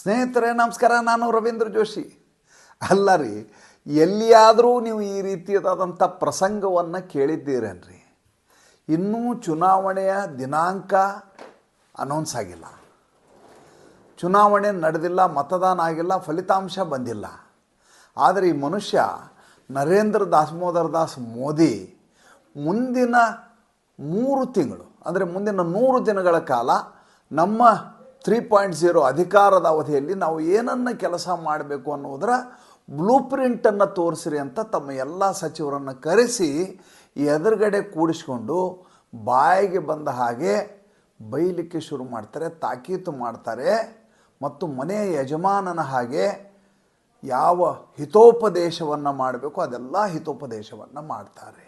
ಸ್ನೇಹಿತರೆ, ನಮಸ್ಕಾರ, ನಾನು ರವೀಂದ್ರ ಜೋಶಿ. ಅಲ್ಲ ರೀ ಎಲ್ಲಿಯಾದರೂ ನೀವು ಈ ರೀತಿಯಾದಂಥ ಪ್ರಸಂಗವನ್ನು ಕೇಳಿದ್ದೀರೇನ್ರಿ? ಇನ್ನೂ ಚುನಾವಣೆಯ ದಿನಾಂಕ ಅನೌನ್ಸ್ ಆಗಿಲ್ಲ. ಚುನಾವಣೆ ನಡೆದಿಲ್ಲ, ಮತದಾನ ಆಗಿಲ್ಲ, ಫಲಿತಾಂಶ ಬಂದಿಲ್ಲ. ಆದರೆ ಈ ಮನುಷ್ಯ ನರೇಂದ್ರ ದಾಮೋದರ್ ದಾಸ್, ಮೋದಿ ಮುಂದಿನ ಮೂರು ತಿಂಗಳು, ಅಂದರೆ ಮುಂದಿನ ನೂರು ದಿನಗಳ ಕಾಲ ನಮ್ಮ ತ್ರೀ ಪಾಯಿಂಟ್ ಝೀರೋ ಅಧಿಕಾರದ ಅವಧಿಯಲ್ಲಿ ನಾವು ಏನನ್ನು ಕೆಲಸ ಮಾಡಬೇಕು ಅನ್ನೋದರ ಬ್ಲೂ ಪ್ರಿಂಟನ್ನು ತೋರಿಸ್ರಿ ಅಂತ ತಮ್ಮ ಎಲ್ಲ ಸಚಿವರನ್ನು ಕರೆಸಿ ಎದುರುಗಡೆ ಕೂಡಿಸ್ಕೊಂಡು ಬಾಯಿಗೆ ಬಂದ ಹಾಗೆ ಬೈಲಿಕ್ಕೆ ಶುರು ಮಾಡ್ತಾರೆ, ತಾಕೀತು ಮಾಡ್ತಾರೆ ಮತ್ತು ಮನೆಯ ಯಜಮಾನನ ಹಾಗೆ ಯಾವ ಹಿತೋಪದೇಶವನ್ನು ಮಾಡಬೇಕು ಅದೆಲ್ಲ ಹಿತೋಪದೇಶವನ್ನು ಮಾಡ್ತಾರೆ.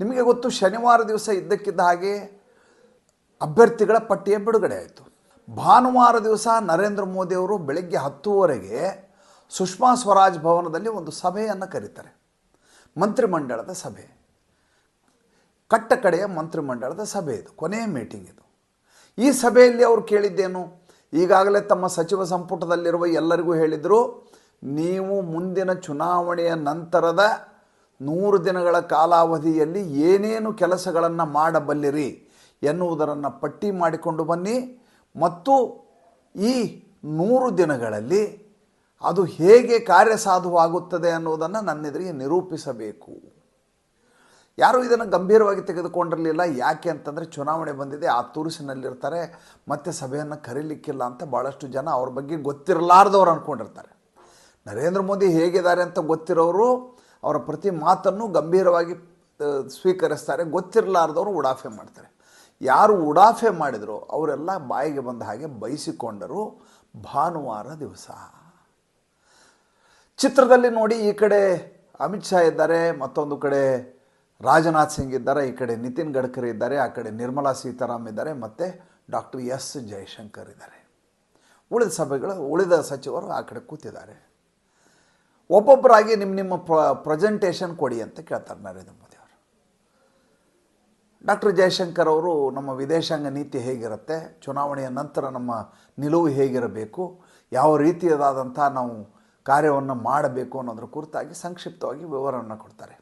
ನಿಮಗೆ ಗೊತ್ತು ಶನಿವಾರ ದಿವಸ ಇದ್ದಕ್ಕಿದ್ದ ಹಾಗೆ ಅಭ್ಯರ್ಥಿಗಳ ಪಟ್ಟಿಯ ಬಿಡುಗಡೆ ಆಯಿತು. ಭಾನುವಾರ ದಿವಸ ನರೇಂದ್ರ ಮೋದಿಯವರು ಬೆಳಗ್ಗೆ ಹತ್ತುವರೆಗೆ ಸುಷ್ಮಾ ಸ್ವರಾಜ್ ಭವನದಲ್ಲಿ ಒಂದು ಸಭೆಯನ್ನು ಕರೀತಾರೆ. ಮಂತ್ರಿಮಂಡಲದ ಸಭೆ. ಕಟ್ಟಕಡೆಯ ಮಂತ್ರಿಮಂಡಲದ ಸಭೆ ಇದು, ಕೊನೆಯ ಮೀಟಿಂಗ್ ಇದು. ಈ ಸಭೆಯಲ್ಲಿ ಅವರು ಕೇಳಿದ್ದೇನು? ಈಗಾಗಲೇ ತಮ್ಮ ಸಚಿವ ಸಂಪುಟದಲ್ಲಿರುವ ಎಲ್ಲರಿಗೂ ಹೇಳಿದರು, ನೀವು ಮುಂದಿನ ಚುನಾವಣೆಯ ನಂತರದ ನೂರು ದಿನಗಳ ಕಾಲಾವಧಿಯಲ್ಲಿ ಏನೇನು ಕೆಲಸಗಳನ್ನು ಮಾಡಬಲ್ಲಿರಿ ಎನ್ನುವುದರನ್ನು ಪಟ್ಟಿ ಮಾಡಿಕೊಂಡು ಬನ್ನಿ. ಮತ್ತು ಈ ನೂರು ದಿನಗಳಲ್ಲಿ ಅದು ಹೇಗೆ ಕಾರ್ಯಸಾಧುವಾಗುತ್ತದೆ ಅನ್ನೋದನ್ನು ನನ್ನೆದುರಿಗೆ ನಿರೂಪಿಸಬೇಕು. ಯಾರೂ ಇದನ್ನು ಗಂಭೀರವಾಗಿ ತೆಗೆದುಕೊಂಡಿರಲಿಲ್ಲ, ಯಾಕೆ ಅಂತಂದರೆ ಚುನಾವಣೆ ಬಂದಿದೆ, ಆ ತುರುಸಿನಲ್ಲಿರ್ತಾರೆ, ಮತ್ತೆ ಸಭೆಯನ್ನು ಕರೀಲಿಕ್ಕಿಲ್ಲ ಅಂತ ಭಾಳಷ್ಟು ಜನ ಅವ್ರ ಬಗ್ಗೆ ಗೊತ್ತಿರಲಾರ್ದವ್ರು ಅಂದ್ಕೊಂಡಿರ್ತಾರೆ ನರೇಂದ್ರ ಮೋದಿ ಹೇಗಿದ್ದಾರೆ ಅಂತ ಗೊತ್ತಿರೋರು ಅವರ ಪ್ರತಿ ಮಾತನ್ನು ಗಂಭೀರವಾಗಿ ಸ್ವೀಕರಿಸ್ತಾರೆ, ಗೊತ್ತಿರಲಾರ್ದವರು ಉಡಾಫೆ ಮಾಡ್ತಾರೆ. ಯಾರು ಉಡಾಫೆ ಮಾಡಿದರೋ ಅವರೆಲ್ಲ ಬಾಯಿಗೆ ಬಂದ ಹಾಗೆ ಬಯಸಿಕೊಂಡರು ಭಾನುವಾರ ದಿವಸ. ಚಿತ್ರದಲ್ಲಿ ನೋಡಿ ಈ ಕಡೆ ಅಮಿತ್ ಶಾ ಇದ್ದಾರೆ, ಮತ್ತೊಂದು ಕಡೆ ರಾಜನಾಥ್ ಸಿಂಗ್ ಇದ್ದಾರೆ, ಈ ಕಡೆ ನಿತಿನ್ ಗಡ್ಕರಿ ಇದ್ದಾರೆ, ಆ ಕಡೆ ನಿರ್ಮಲಾ ಸೀತಾರಾಮ್ ಇದ್ದಾರೆ, ಮತ್ತು ಡಾಕ್ಟರ್ ಎಸ್ ಜಯಶಂಕರ್ ಇದ್ದಾರೆ. ಉಳಿದ ಸಭೆಗಳು, ಉಳಿದ ಸಚಿವರು ಆ ಕಡೆ ಕೂತಿದ್ದಾರೆ. ಒಬ್ಬೊಬ್ಬರಾಗಿ ನಿಮ್ಮ ನಿಮ್ಮ ಪ್ರ, ಪ್ರೆಸೆಂಟೇಷನ್ ಕೊಡಿ ಅಂತ ಕೇಳ್ತಾರೆ ನರೇಂದ್ರ ಮೋದಿ. ಡಾಕ್ಟರ್ ಜಯಶಂಕರ್ ಅವರು ನಮ್ಮ ವಿದೇಶಾಂಗ ನೀತಿ ಹೇಗಿರುತ್ತೆ, ಚುನಾವಣೆಯ ನಂತರ ನಮ್ಮ ನಿಲುವು ಹೇಗಿರಬೇಕು, ಯಾವ ರೀತಿಯದಾದಂಥ ನಾವು ಕಾರ್ಯವನ್ನು ಮಾಡಬೇಕು ಅನ್ನೋದ್ರ ಕುರಿತಾಗಿ ಸಂಕ್ಷಿಪ್ತವಾಗಿ ವಿವರವನ್ನು ಕೊಡ್ತಾರೆ.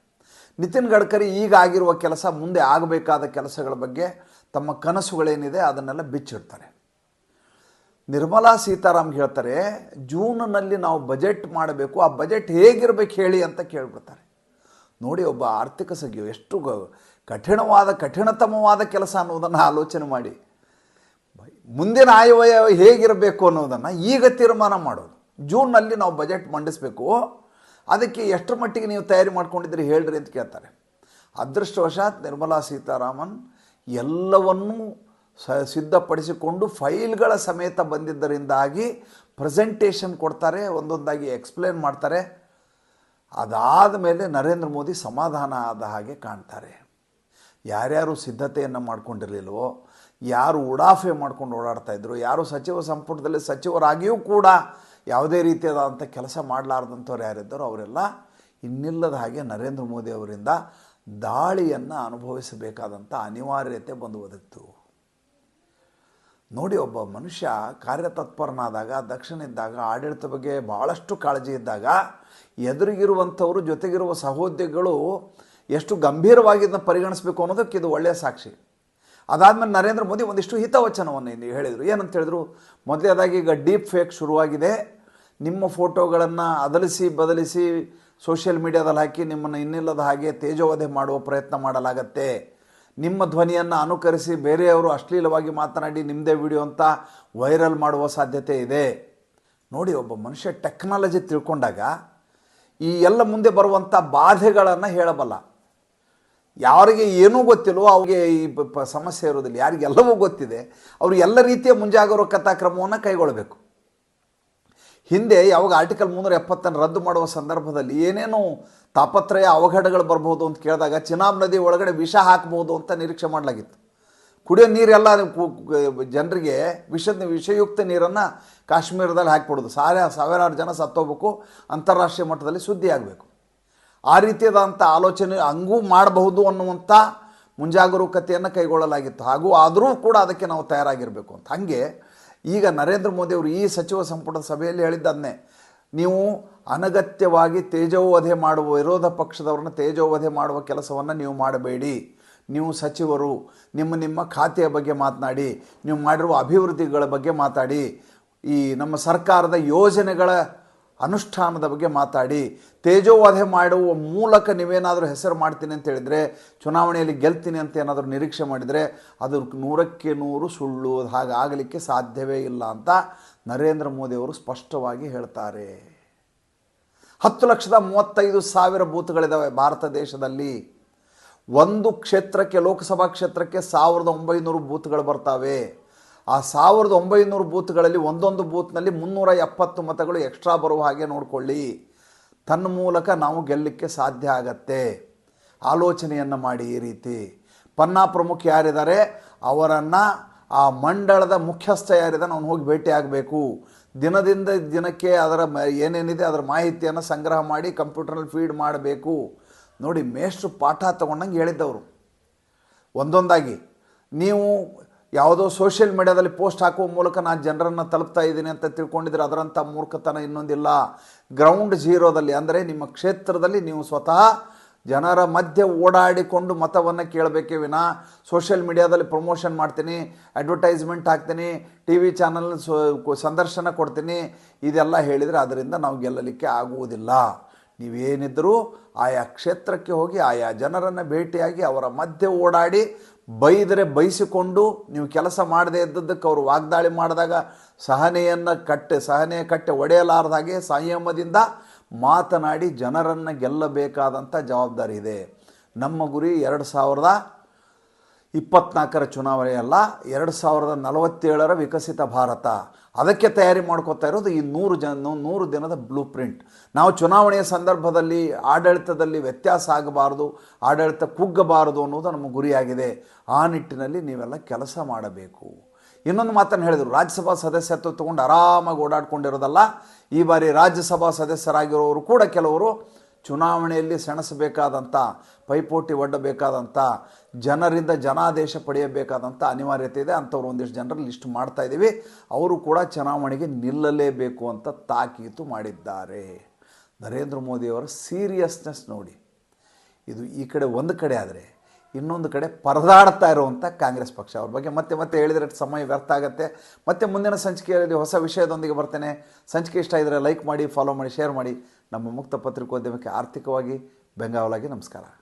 ನಿತಿನ್ ಗಡ್ಕರಿ ಈಗ ಆಗಿರುವ ಕೆಲಸ ಮುಂದೆ ಆಗಬೇಕಾದ ಕೆಲಸಗಳ ಬಗ್ಗೆ ತಮ್ಮ ಕನಸುಗಳೇನಿದೆ ಅದನ್ನೆಲ್ಲ ಬಿಚ್ಚಿಡ್ತಾರೆ. ನಿರ್ಮಲಾ ಸೀತಾರಾಮ್ ಹೇಳ್ತಾರೆ, ಜೂನ್ನಲ್ಲಿ ನಾವು ಬಜೆಟ್ ಮಾಡಬೇಕು, ಆ ಬಜೆಟ್ ಹೇಗಿರಬೇಕು ಹೇಳಿ ಅಂತ ಕೇಳಿಬಿಡ್ತಾರೆ. ನೋಡಿ, ಒಬ್ಬ ಆರ್ಥಿಕ ಸಚಿವ ಎಷ್ಟು ಕಠಿಣವಾದ, ಕಠಿಣತಮವಾದ ಕೆಲಸ ಅನ್ನೋದನ್ನು ಆಲೋಚನೆ ಮಾಡಿ. ಮುಂದಿನ ಆಯವ್ಯಯ ಹೇಗಿರಬೇಕು ಅನ್ನೋದನ್ನು ಈಗ ತೀರ್ಮಾನ ಮಾಡೋದು. ಜೂನ್ನಲ್ಲಿ ನಾವು ಬಜೆಟ್ ಮಂಡಿಸಬೇಕು. ಅದಕ್ಕೆ ಎಷ್ಟರ ಮಟ್ಟಿಗೆ ನೀವು ತಯಾರಿ ಮಾಡ್ಕೊಂಡಿದ್ದೀರಿ ಹೇಳ್ರಿ ಅಂತ ಕೇಳ್ತಾರೆ. ಅದೃಷ್ಟವಶಾತ್ ನಿರ್ಮಲಾ ಸೀತಾರಾಮನ್ ಎಲ್ಲವನ್ನೂ ಸ, ಸಿದ್ಧಪಡಿಸಿಕೊಂಡು ಫೈಲ್ಗಳ ಸಮೇತ ಬಂದಿದ್ದರಿಂದಾಗಿ ಪ್ರೆಸೆಂಟೇಷನ್ ಕೊಡ್ತಾರೆ, ಒಂದೊಂದಾಗಿ ಎಕ್ಸ್ಪ್ಲೇನ್ ಮಾಡ್ತಾರೆ. ಅದಾದ ಮೇಲೆ ನರೇಂದ್ರ ಮೋದಿ ಸಮಾಧಾನ ಆದ ಹಾಗೆ ಕಾಣ್ತಾರೆ. ಯಾರ್ಯಾರು ಸಿದ್ಧತೆಯನ್ನು ಮಾಡ್ಕೊಂಡಿರಲಿಲ್ವೋ, ಯಾರು ಉಡಾಫೆ ಮಾಡ್ಕೊಂಡು ಓಡಾಡ್ತಾ ಇದ್ರು, ಯಾರು ಸಚಿವ ಸಂಪುಟದಲ್ಲಿ ಸಚಿವರಾಗಿಯೂ ಕೂಡ ಯಾವುದೇ ರೀತಿಯಾದಂಥ ಕೆಲಸ ಮಾಡಲಾರ್ದಂಥವ್ರು ಯಾರಿದ್ದರೋ ಅವರೆಲ್ಲ ಇನ್ನಿಲ್ಲದ ಹಾಗೆ ನರೇಂದ್ರ ಮೋದಿ ಅವರಿಂದ ದಾಳಿಯನ್ನು ಅನುಭವಿಸಬೇಕಾದಂಥ ಅನಿವಾರ್ಯತೆ ಬಂದು ಒದಗಿತು ನೋಡಿ, ಒಬ್ಬ ಮನುಷ್ಯ ಕಾರ್ಯತತ್ಪರನಾದಾಗ, ದಕ್ಷನಿದ್ದಾಗ ಆಡಳಿತ ಬಗ್ಗೆ ಭಾಳಷ್ಟು ಕಾಳಜಿ ಇದ್ದಾಗ, ಎದುರಿಗಿರುವಂಥವರು ಜೊತೆಗಿರುವ ಸಹೋದ್ಯೋಗಿಗಳು ಎಷ್ಟು ಗಂಭೀರವಾಗಿ ಇದನ್ನು ಪರಿಗಣಿಸಬೇಕು ಅನ್ನೋದಕ್ಕೆ ಇದು ಒಳ್ಳೆಯ ಸಾಕ್ಷಿ. ಅದಾದಮೇಲೆ ನರೇಂದ್ರ ಮೋದಿ ಒಂದಿಷ್ಟು ಹಿತವಚನವನ್ನು ಇಲ್ಲಿ ಹೇಳಿದರು. ಏನಂತ ಹೇಳಿದ್ರು? ಮೊದಲೇದಾಗಿ ಈಗ ಡೀಪ್ ಫೇಕ್ ಶುರುವಾಗಿದೆ. ನಿಮ್ಮ ಫೋಟೋಗಳನ್ನು ಅದಲಿಸಿ ಬದಲಿಸಿ ಸೋಷಿಯಲ್ ಮೀಡಿಯಾದಲ್ಲಿ ಹಾಕಿ ನಿಮ್ಮನ್ನು ಇನ್ನಿಲ್ಲದ ಹಾಗೆ ತೇಜೋವಧೆ ಮಾಡುವ ಪ್ರಯತ್ನ ಮಾಡಲಾಗತ್ತೆ. ನಿಮ್ಮ ಧ್ವನಿಯನ್ನು ಅನುಕರಿಸಿ ಬೇರೆಯವರು ಅಶ್ಲೀಲವಾಗಿ ಮಾತನಾಡಿ ನಿಮ್ಮದೇ ವಿಡಿಯೋ ಅಂತ ವೈರಲ್ ಮಾಡುವ ಸಾಧ್ಯತೆ ಇದೆ. ನೋಡಿ, ಒಬ್ಬ ಮನುಷ್ಯ ಟೆಕ್ನಾಲಜಿ ತಿಳ್ಕೊಂಡಾಗ ಈ ಎಲ್ಲ ಮುಂದೆ ಬರುವಂಥ ಬಾಧೆಗಳನ್ನು ಹೇಳಬಲ್ಲ. ಯಾರಿಗೆ ಏನೂ ಗೊತ್ತಿಲ್ವೋ ಅವ್ರಿಗೆ ಈ ಸಮಸ್ಯೆ ಇರೋದಿಲ್ಲ. ಯಾರಿಗೆಲ್ಲವೂ ಗೊತ್ತಿದೆ. ಅವರು ಎಲ್ಲ ರೀತಿಯ ಮುಂಜಾಗರೂಕತಾ ಕ್ರಮವನ್ನು ಕೈಗೊಳ್ಳಬೇಕು ಹಿಂದೆ ಯಾವಾಗ ಆರ್ಟಿಕಲ್ ಮುನ್ನೂರ ಎಪ್ಪತ್ತನ್ನು ರದ್ದು ಮಾಡುವ ಸಂದರ್ಭದಲ್ಲಿ ಏನೇನು ತಾಪತ್ರಯ ಅವಘಡಗಳು ಬರ್ಬೋದು ಅಂತ ಕೇಳಿದಾಗ ಚಿನಾಬ್ ನದಿ ಒಳಗಡೆ ವಿಷ ಹಾಕಬಹುದು ಅಂತ ನಿರೀಕ್ಷೆ ಮಾಡಲಾಗಿತ್ತು. ಕುಡಿಯೋ ನೀರೆಲ್ಲ ಜನರಿಗೆ ವಿಷದ, ವಿಷಯುಕ್ತ ನೀರನ್ನು ಕಾಶ್ಮೀರದಲ್ಲಿ ಹಾಕಿಬಿಡೋದು. ಸಾವಿರ ಸಾವಿರಾರು ಜನ ಸತ್ತೋಗ್ಬೇಕು. ಅಂತಾರಾಷ್ಟ್ರೀಯ ಮಟ್ಟದಲ್ಲಿ ಸುದ್ದಿ ಆಗಬೇಕು ಆ ರೀತಿಯಾದಂಥ ಆಲೋಚನೆ ಹಂಗೂ ಮಾಡಬಹುದು ಅನ್ನುವಂಥ ಮುಂಜಾಗರೂಕತೆಯನ್ನು ಕೈಗೊಳ್ಳಲಾಗಿತ್ತು. ಹಾಗೂ ಆದರೂ ಕೂಡ ಅದಕ್ಕೆ ನಾವು ತಯಾರಾಗಿರಬೇಕು ಅಂತ. ಹಾಗೆ ಈಗ ನರೇಂದ್ರ ಮೋದಿ ಅವರು ಈ ಸಚಿವ ಸಂಪುಟ ಸಭೆಯಲ್ಲಿ ಹೇಳಿದ್ದನ್ನೇ, ನೀವು ಅನಗತ್ಯವಾಗಿ ತೇಜೋವಧೆ ಮಾಡುವ, ವಿರೋಧ ಪಕ್ಷದವ್ರನ್ನ ತೇಜೋವಧೆ ಮಾಡುವ ಕೆಲಸವನ್ನು ನೀವು ಮಾಡಬೇಡಿ. ನೀವು ಸಚಿವರು, ನಿಮ್ಮ ನಿಮ್ಮ ಖಾತೆಯ ಬಗ್ಗೆ ಮಾತನಾಡಿ, ನೀವು ಮಾಡಿರುವ ಅಭಿವೃದ್ಧಿಗಳ ಬಗ್ಗೆ ಮಾತಾಡಿ. ಈ ನಮ್ಮ ಸರ್ಕಾರದ ಯೋಜನೆಗಳ ಅನುಷ್ಠಾನದ ಬಗ್ಗೆ ಮಾತಾಡಿ. ತೇಜೋವಧೆ ಮಾಡುವ ಮೂಲಕ ನೀವೇನಾದರೂ ಹೆಸರು ಮಾಡ್ತೀನಿ ಅಂತ ಹೇಳಿದರೆ, ಚುನಾವಣೆಯಲ್ಲಿ ಗೆಲ್ತೀನಿ ಅಂತ ಏನಾದರೂ ನಿರೀಕ್ಷೆ ಮಾಡಿದರೆ, ಅದು ನೂರಕ್ಕೆ ನೂರು ಸುಳ್ಳು ಹಾಗಾಗಲಿಕ್ಕೆ ಸಾಧ್ಯವೇ ಇಲ್ಲ ಅಂತ ನರೇಂದ್ರ ಮೋದಿಯವರು ಸ್ಪಷ್ಟವಾಗಿ ಹೇಳ್ತಾರೆ. ಹತ್ತು ಲಕ್ಷದ ಮೂವತ್ತೈದು ಸಾವಿರ ಬೂತ್ಗಳಿದ್ದಾವೆ ಭಾರತ ದೇಶದಲ್ಲಿ. ಒಂದು ಕ್ಷೇತ್ರಕ್ಕೆ, ಲೋಕಸಭಾ ಕ್ಷೇತ್ರಕ್ಕೆ ಸಾವಿರದ ಒಂಬೈನೂರು ಬೂತ್ಗಳು ಬರ್ತವೆ. ಆ ಸಾವಿರದ ಒಂಬೈನೂರು ಬೂತ್ಗಳಲ್ಲಿ ಒಂದೊಂದು ಬೂತ್ನಲ್ಲಿ ಮುನ್ನೂರ ಎಪ್ಪತ್ತು ಮತಗಳು ಎಕ್ಸ್ಟ್ರಾ ಬರುವ ಹಾಗೆ ನೋಡಿಕೊಳ್ಳಿ. ತನ್ನ ಮೂಲಕ ನಾವು ಗೆಲ್ಲಲಿಕ್ಕೆ ಸಾಧ್ಯ ಆಗತ್ತೆ. ಆಲೋಚನೆಯನ್ನು ಮಾಡಿ ಈ ರೀತಿ. ಪನ್ನಾ ಪ್ರಮುಖ ಯಾರಿದ್ದಾರೆ? ಅವರನ್ನು ಆ ಮಂಡಳದ ಮುಖ್ಯಸ್ಥ ಯಾರಿದ್ದಾನೆ ಅವನು ಹೋಗಿ ಭೇಟಿ ಆಗಬೇಕು. ದಿನದಿಂದ ದಿನಕ್ಕೆ ಅದರ ಏನೇನಿದೆ ಅದರ ಮಾಹಿತಿಯನ್ನು ಸಂಗ್ರಹ ಮಾಡಿ ಕಂಪ್ಯೂಟರ್ನಲ್ಲಿ ಫೀಡ್ ಮಾಡಬೇಕು. ನೋಡಿ ಮೇಷ್ಟ್ರು ಪಾಠ ತಗೊಂಡಂಗೆ ಹೇಳಿದ್ದವರು. ಒಂದೊಂದಾಗಿ. ನೀವು ಯಾವುದೋ ಸೋಷಿಯಲ್ ಮೀಡಿಯಾದಲ್ಲಿ ಪೋಸ್ಟ್ ಹಾಕುವ ಮೂಲಕ ನಾನು ಜನರನ್ನು ತಲುಪ್ತಾ ಇದ್ದೀನಿ ಅಂತ ತಿಳ್ಕೊಂಡಿದ್ರೆ ಅದರಂಥ ಮೂರ್ಖತನ ಇನ್ನೊಂದಿಲ್ಲ. ಗ್ರೌಂಡ್ ಜೀರೋದಲ್ಲಿ ಅಂದರೆ ನಿಮ್ಮ ಕ್ಷೇತ್ರದಲ್ಲಿ ನೀವು ಸ್ವತಃ ಜನರ ಮಧ್ಯೆ ಓಡಾಡಿಕೊಂಡು ಮತವನ್ನು ಕೇಳಬೇಕೇ ವಿನ. ಸೋಷಿಯಲ್ ಮೀಡಿಯಾದಲ್ಲಿ ಪ್ರಮೋಷನ್ ಮಾಡ್ತೀನಿ ಅಡ್ವರ್ಟೈಸ್ಮೆಂಟ್ ಹಾಕ್ತೀನಿ ಟಿ ವಿ ಚಾನಲ್ ಸಂದರ್ಶನ ಕೊಡ್ತೀನಿ. ಇದೆಲ್ಲ ಹೇಳಿದರೆ ಅದರಿಂದ ನಾವು ಗೆಲ್ಲಲಿಕ್ಕೆ ಆಗುವುದಿಲ್ಲ. ನೀವೇನಿದ್ದರೂ ಆಯಾ ಕ್ಷೇತ್ರಕ್ಕೆ ಹೋಗಿ ಆಯಾ ಜನರನ್ನು ಭೇಟಿಯಾಗಿ ಅವರ ಮಧ್ಯೆ ಓಡಾಡಿ ಬೈದರೆ ಬೈಸಿಕೊಂಡು ನೀವು ಕೆಲಸ ಮಾಡದೇ ಇದ್ದದ್ದಕ್ಕೆ ಅವರು ವಾಗ್ದಾಳಿ ಮಾಡಿದಾಗ ಸಹನೆಯನ್ನು ಕಟ್ಟೆ ಸಹನೆ ಕಟ್ಟೆ ಒಡೆಯಲಾರದ ಹಾಗೆ ಸಂಯಮದಿಂದ ಮಾತನಾಡಿ ಜನರನ್ನು ಗೆಲ್ಲಬೇಕಾದಂಥ ಜವಾಬ್ದಾರಿ ಇದೆ. ನಮ್ಮ ಗುರಿ ಎರಡು ಸಾವಿರದ ಇಪ್ಪತ್ನಾಲ್ಕರ ಚುನಾವಣೆ ಅಲ್ಲ, ಎರಡು ಸಾವಿರದ ನಲವತ್ತೇಳರ ವಿಕಸಿತ ಭಾರತ. ಅದಕ್ಕೆ ತಯಾರಿ ಮಾಡ್ಕೋತಾ ಇರೋದು ಈ ನೂರು ಜನ ನೂರು ದಿನದ ಬ್ಲೂ ಪ್ರಿಂಟ್ ನಾವು ಚುನಾವಣೆಯ ಸಂದರ್ಭದಲ್ಲಿ ಆಡಳಿತದಲ್ಲಿ ವ್ಯತ್ಯಾಸ ಆಗಬಾರದು, ಆಡಳಿತ ಕುಗ್ಗಬಾರದು ಅನ್ನೋದು ನಮ್ಮ ಗುರಿಯಾಗಿದೆ. ಆ ನಿಟ್ಟಿನಲ್ಲಿ ನೀವೆಲ್ಲ ಕೆಲಸ ಮಾಡಬೇಕು. ಇನ್ನೊಂದು ಮಾತನ್ನು ಹೇಳಿದರು, ರಾಜ್ಯಸಭಾ ಸದಸ್ಯತ್ವ ತಗೊಂಡು ಆರಾಮಾಗಿ ಓಡಾಡ್ಕೊಂಡಿರೋದಲ್ಲ, ಈ ಬಾರಿ ರಾಜ್ಯಸಭಾ ಸದಸ್ಯರಾಗಿರೋರು ಕೂಡ ಕೆಲವರು ಚುನಾವಣೆಯಲ್ಲಿ ಸೆಣಸಬೇಕಾದಂಥ, ಪೈಪೋಟಿ ಒಡ್ಡಬೇಕಾದಂಥ, ಜನರಿಂದ ಜನಾದೇಶ ಪಡೆಯಬೇಕಾದಂಥ ಅನಿವಾರ್ಯತೆ ಇದೆ. ಅಂಥವ್ರು ಒಂದಿಷ್ಟು ಜನರ ಲಿಸ್ಟ್ ಮಾಡ್ತಾ ಇದ್ದೀವಿ. ಅವರು ಕೂಡ ಚುನಾವಣೆಗೆ ನಿಲ್ಲಲೇಬೇಕು ಅಂತ ತಾಕೀತು ಮಾಡಿದ್ದಾರೆ. ನರೇಂದ್ರ ಮೋದಿಯವರ ಸೀರಿಯಸ್ನೆಸ್ ನೋಡಿ. ಇದು ಈ ಕಡೆ ಒಂದು ಕಡೆ ಆದರೆ ಇನ್ನೊಂದು ಕಡೆ ಪರದಾಡ್ತಾ ಇರುವಂಥ ಕಾಂಗ್ರೆಸ್ ಪಕ್ಷ. ಅವ್ರ ಬಗ್ಗೆ ಮತ್ತೆ ಮತ್ತೆ ಹೇಳಿದರೆ ಸಮಯ ವ್ಯರ್ಥ ಆಗುತ್ತೆ. ಮತ್ತೆ ಮುಂದಿನ ಸಂಚಿಕೆಯಲ್ಲಿ ಹೊಸ ವಿಷಯದೊಂದಿಗೆ ಬರ್ತೇನೆ. ಸಂಚಿಕೆ ಇಷ್ಟ ಇದ್ದರೆ ಲೈಕ್ ಮಾಡಿ ಫಾಲೋ ಮಾಡಿ ಶೇರ್ ಮಾಡಿ. ನಮ್ಮ ಮುಕ್ತ ಪತ್ರಿಕೋದ್ಯಮಕ್ಕೆ ಆರ್ಥಿಕವಾಗಿ ಬೆಂಗಾವಲಾಗಿ ನಮಸ್ಕಾರ.